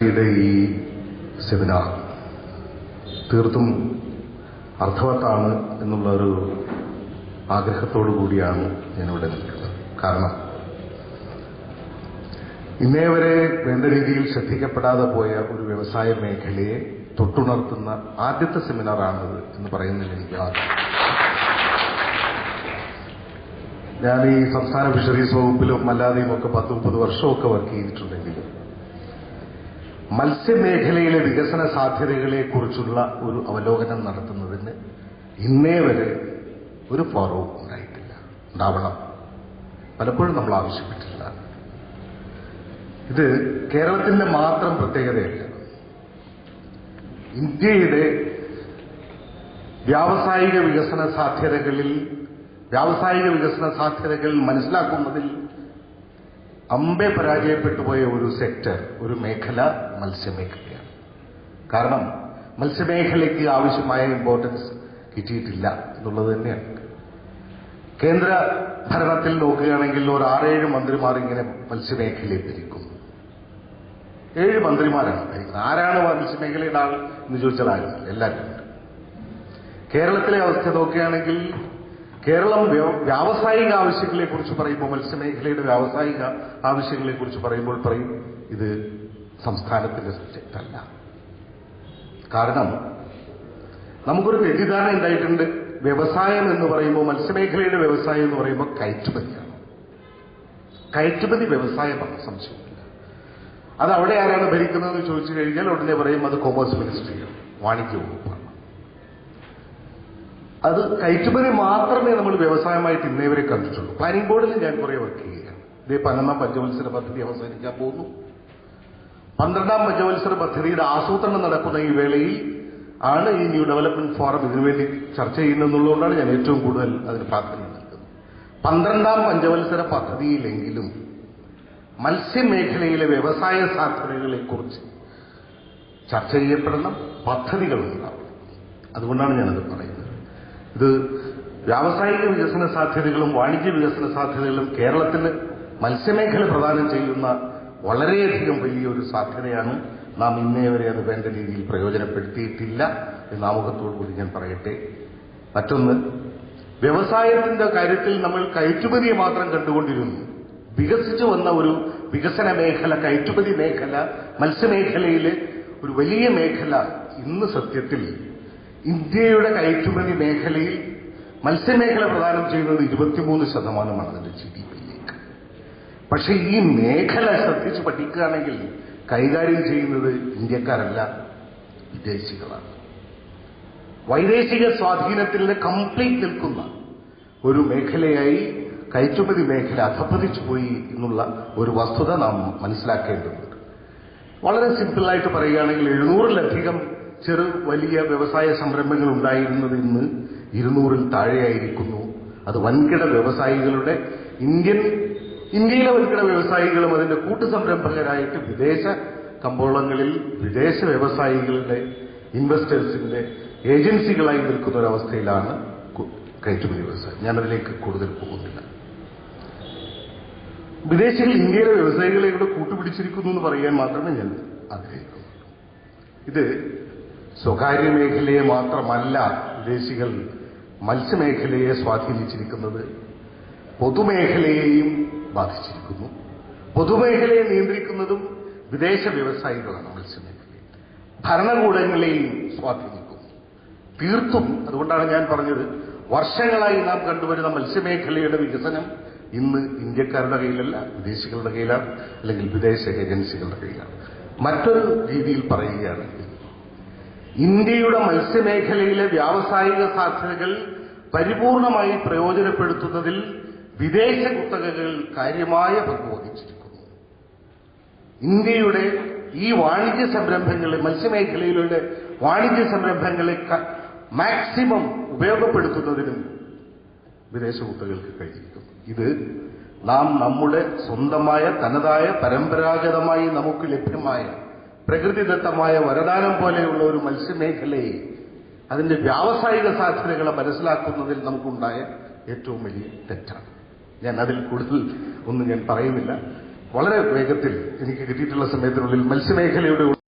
യുടെ ഈ സെമിനാർ തീർത്തും അർത്ഥവത്താണ് എന്നുള്ള ഒരു ആഗ്രഹത്തോടു കൂടിയാണ് ഞാനിവിടെ നിൽക്കുന്നത്. കാരണം ഇന്നേ വരെ വേണ്ട രീതിയിൽ ശ്രദ്ധിക്കപ്പെടാതെ പോയ ഒരു വ്യവസായ മേഖലയെ തൊട്ടുണർത്തുന്ന ആദ്യത്തെ സെമിനാറാണിത് എന്ന് പറയുന്നതിൽ എനിക്ക് ഞാൻ ഈ സംസ്ഥാന ഫിഷറീസ് വകുപ്പിലും അല്ലാതെയും ഒക്കെ പത്ത് മുപ്പത് വർഷമൊക്കെ വർക്ക് ചെയ്തിട്ടുണ്ടെങ്കിലും മത്സ്യമേഖലയിലെ വികസന സാധ്യതകളെക്കുറിച്ചുള്ള ഒരു അവലോകനം നടത്തുന്നതിന് ഇന്നേ വരെ ഒരു ഫോറവും ഉണ്ടായിട്ടില്ല. ഉണ്ടാവണം. പലപ്പോഴും നമ്മൾ ആവശ്യപ്പെട്ടില്ല ഇത് കേരളത്തിന്റെ മാത്രം പ്രത്യേകതയല്ല. ഇന്ത്യയുടെ വ്യാവസായിക വികസന സാധ്യതകളിൽ വ്യാവസായിക വികസന സാധ്യതകൾ മനസ്സിലാക്കുന്നതിൽ അമ്പെ പരാജയപ്പെട്ടു പോയ ഒരു സെക്ടർ ഒരു മേഖല മത്സ്യമേഖലയാണ്. കാരണം മത്സ്യമേഖലയ്ക്ക് ആവശ്യമായ ഇമ്പോർട്ടൻസ് കിട്ടിയിട്ടില്ല എന്നുള്ളത് തന്നെയാണ്. കേന്ദ്ര ഭരണത്തിൽ നോക്കുകയാണെങ്കിൽ ഒരു ആറേഴ് മന്ത്രിമാർ ഇങ്ങനെ മത്സ്യമേഖലയെ ഭരിക്കുന്നു. ഏഴ് മന്ത്രിമാരാണ് ഭരിക്കുന്നത്. ആരാണ് മത്സ്യമേഖലയുടെ ആൾ എന്ന് ചോദിച്ചാൽ ആരുമില്ല. എല്ലാവരും കേരളത്തിലെ അവസ്ഥ നോക്കുകയാണെങ്കിൽ കേരളം വ്യാവസായിക ആവശ്യങ്ങളെ കുറിച്ച് പറയുമ്പോൾ മത്സ്യമേഖലയുടെ വ്യാവസായിക ആവശ്യങ്ങളെ കുറിച്ച് പറയുമ്പോൾ പറയും ഇത് സംസ്ഥാനത്തിന്റെ സബ്ജക്റ്റ് അല്ല. കാരണം നമുക്കൊരു തെറ്റിദ്ധാരണ ഉണ്ടായിട്ടുണ്ട്. വ്യവസായം എന്ന് പറയുമ്പോൾ മത്സ്യമേഖലയുടെ വ്യവസായം എന്ന് പറയുമ്പോൾ കയറ്റുമതിയാണ്. കയറ്റുമതി വ്യവസായമാണ് സംശയമില്ല. അത് അവിടെ ആരാണ് ഭരിക്കുന്നതെന്ന് ചോദിച്ചു കഴിഞ്ഞാൽ ഉടനെ പറയും അത് കൊമേഴ്സ് മിനിസ്ട്രിയാണ് വാണിജ്യ വകുപ്പാണ്. അത് കയറ്റുമതി മാത്രമേ നമ്മൾ വ്യവസായമായിട്ട് ഇന്നേ വരെ കണ്ടിട്ടുള്ളൂ പ്ലാനിംഗ് ബോർഡിൽ ഞാൻ കുറെ വർക്ക് ചെയ്യുകയാണ്. ഇതേ പതിനൊന്നാം പഞ്ചവത്സര പദ്ധതി അവസാനിക്കാൻ പോകുന്നു. പന്ത്രണ്ടാം പഞ്ചവത്സര പദ്ധതിയുടെ ആസൂത്രണം നടക്കുന്ന ഈ വേളയിൽ ആണ് ഈ ന്യൂ ഡെവലപ്മെന്റ് ഫോറം ഇതിനുവേണ്ടി ചർച്ച ചെയ്യുന്നതെന്നുള്ളതുകൊണ്ടാണ് ഞാൻ ഏറ്റവും കൂടുതൽ അതിന് പ്രാധാന്യം നൽകുന്നത്. പന്ത്രണ്ടാം പഞ്ചവത്സര പദ്ധതിയിലെങ്കിലും മത്സ്യമേഖലയിലെ വ്യവസായ സാധ്യതകളെക്കുറിച്ച് ചർച്ച ചെയ്യപ്പെടണം പദ്ധതികളുണ്ടാവണം അതുകൊണ്ടാണ് ഞാനത് പറയുന്നത്. ഇത് വ്യാവസായിക വികസന സാധ്യതകളും വാണിജ്യ വികസന സാധ്യതകളും കേരളത്തിന് മത്സ്യമേഖല പ്രദാനം ചെയ്യുന്ന വളരെയധികം വലിയൊരു സാധ്യതയാണ്. നാം ഇന്നേ വരെ അത് വേണ്ട രീതിയിൽ പ്രയോജനപ്പെടുത്തിയിട്ടില്ല എന്ന് ആമുഖത്തോടു കൂടി ഞാൻ പറയട്ടെ. മറ്റൊന്ന് വ്യവസായത്തിന്റെ കാര്യത്തിൽ നമ്മൾ കയറ്റുമതിയെ മാത്രം കണ്ടുകൊണ്ടിരുന്നു. വികസിച്ചു വന്ന ഒരു വികസന മേഖല കയറ്റുമതി മേഖല മത്സ്യമേഖലയിലെ ഒരു വലിയ മേഖല ഇന്ന് സത്യത്തിൽ ഇന്ത്യയുടെ കയറ്റുമതി മേഖലയിൽ മത്സ്യമേഖല പ്രദാനം ചെയ്യുന്നത് ഇരുപത്തിമൂന്ന് ശതമാനമാണ് അതിന്റെ ജി ഡി പിയിലേക്ക്. പക്ഷെ ഈ മേഖല ശ്രദ്ധിച്ച് പഠിക്കുകയാണെങ്കിൽ കൈകാര്യം ചെയ്യുന്നത് ഇന്ത്യക്കാരല്ല വിദേശികളാണ്. വൈദേശിക സ്വാധീനത്തിൽ കംപ്ലീറ്റ് നിൽക്കുന്ന ഒരു മേഖലയായി കയറ്റുമതി മേഖല അധപ്പതിച്ചു പോയി എന്നുള്ള ഒരു വസ്തുത നാം മനസ്സിലാക്കേണ്ടതുണ്ട്. വളരെ സിമ്പിളായിട്ട് പറയുകയാണെങ്കിൽ എഴുന്നൂറിലധികം ചെറു വലിയ വ്യവസായ സംരംഭങ്ങൾ ഉണ്ടായിരുന്നത് ഇന്ന് ഇരുന്നൂറിൽ താഴെയായിരിക്കുന്നു. അത് വൻകിട വ്യവസായികളുടെ ഇന്ത്യൻ ഇന്ത്യയിലെ വൻകിട വ്യവസായികളും അതിന്റെ കൂട്ടുസംരംഭകരായിട്ട് വിദേശ കമ്പോളങ്ങളിൽ വിദേശ വ്യവസായികളുടെ ഇൻവെസ്റ്റേഴ്സിന്റെ ഏജൻസികളായി നിൽക്കുന്ന ഒരവസ്ഥയിലാണ് കയറ്റുമതി വ്യവസായം. ഞാനതിലേക്ക് കൂടുതൽ പോകുന്നില്ല. വിദേശികൾ ഇന്ത്യയിലെ വ്യവസായികളെ ഇവിടെ കൂട്ടുപിടിച്ചിരിക്കുന്നു എന്ന് പറയാൻ മാത്രമേ ഞാൻ ആഗ്രഹിക്കുന്നുള്ളൂ. ഇത് സ്വകാര്യ മേഖലയെ മാത്രമല്ല വിദേശികൾ മത്സ്യമേഖലയെ സ്വാധീനിച്ചിരിക്കുന്നത് പൊതുമേഖലയെയും ബാധിച്ചിരിക്കുന്നു. പൊതുമേഖലയെ നിയന്ത്രിക്കുന്നതും വിദേശ വ്യവസായികളാണ് മത്സ്യമേഖലയിൽ ഭരണകൂടങ്ങളെയും സ്വാധീനിക്കുന്നു. തീർത്തും അതുകൊണ്ടാണ് ഞാൻ പറഞ്ഞത് വർഷങ്ങളായി നാം കണ്ടുവരുന്ന മത്സ്യമേഖലയുടെ വികസനം ഇന്ന് ഇന്ത്യക്കാരുടെ കയ്യിലല്ല വിദേശികളുടെ കയ്യിലാണ് അല്ലെങ്കിൽ വിദേശ ഏജൻസികളുടെ കയ്യിലാണ്. മറ്റൊരു രീതിയിൽ പറയുകയാണെങ്കിൽ ഇന്ത്യയുടെ മത്സ്യമേഖലയിലെ വ്യാവസായിക സാധ്യതകൾ പരിപൂർണമായി പ്രയോജനപ്പെടുത്തുന്നതിൽ വിദേശ കുത്തകകൾ കാര്യമായ പങ്ക് വഹിച്ചിരിക്കുന്നു. ഇന്ത്യയുടെ ഈ വാണിജ്യ സംരംഭങ്ങളെ മത്സ്യമേഖലയിലുള്ള വാണിജ്യ സംരംഭങ്ങളെ മാക്സിമം ഉപയോഗപ്പെടുത്തുന്നതിനും വിദേശ കുത്തകൾക്ക് കഴിഞ്ഞിരിക്കുന്നു. ഇത് നാം നമ്മുടെ സ്വന്തമായ തനതായ പരമ്പരാഗതമായി നമുക്ക് ലഭ്യമായ പ്രകൃതിദത്തമായ വരദാനം പോലെയുള്ള ഒരു മത്സ്യമേഖലയെ അതിന്റെ വ്യാവസായിക സാധ്യതകളെ മനസ്സിലാക്കുന്നതിൽ നമുക്കുണ്ടായ ഏറ്റവും വലിയ തെറ്റാണ്. ഞാൻ അതിൽ കൂടുതൽ ഒന്നും ഞാൻ പറയുന്നില്ല. വളരെ വേഗത്തിൽ എനിക്ക് കിട്ടിയിട്ടുള്ള സമയത്തിനുള്ളിൽ മത്സ്യമേഖലയുടെ